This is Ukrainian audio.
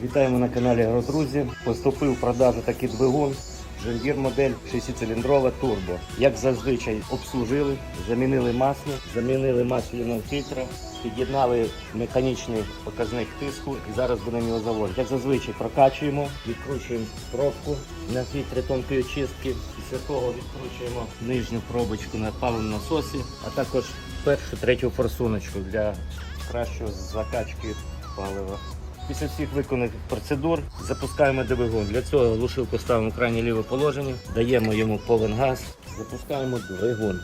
Вітаємо на каналі Агродрузі. Поступив в продажу такий двигун. Жендір модель 6-циліндрова турбо. Як зазвичай обслужили, замінили масло, замінили масляного фільтра, під'єднали механічний показник тиску і зараз будемо його заводити. Як зазвичай прокачуємо, відкручуємо пробку на фільтрі тонкої очистки. Після того відкручуємо нижню пробочку на паливному насосі, а також першу, третю форсуночку для кращої закачки палива. Після всіх виконаних процедур запускаємо двигун. Для цього глушилку ставимо в крайнє ліве положення, даємо йому повен газ, запускаємо двигун.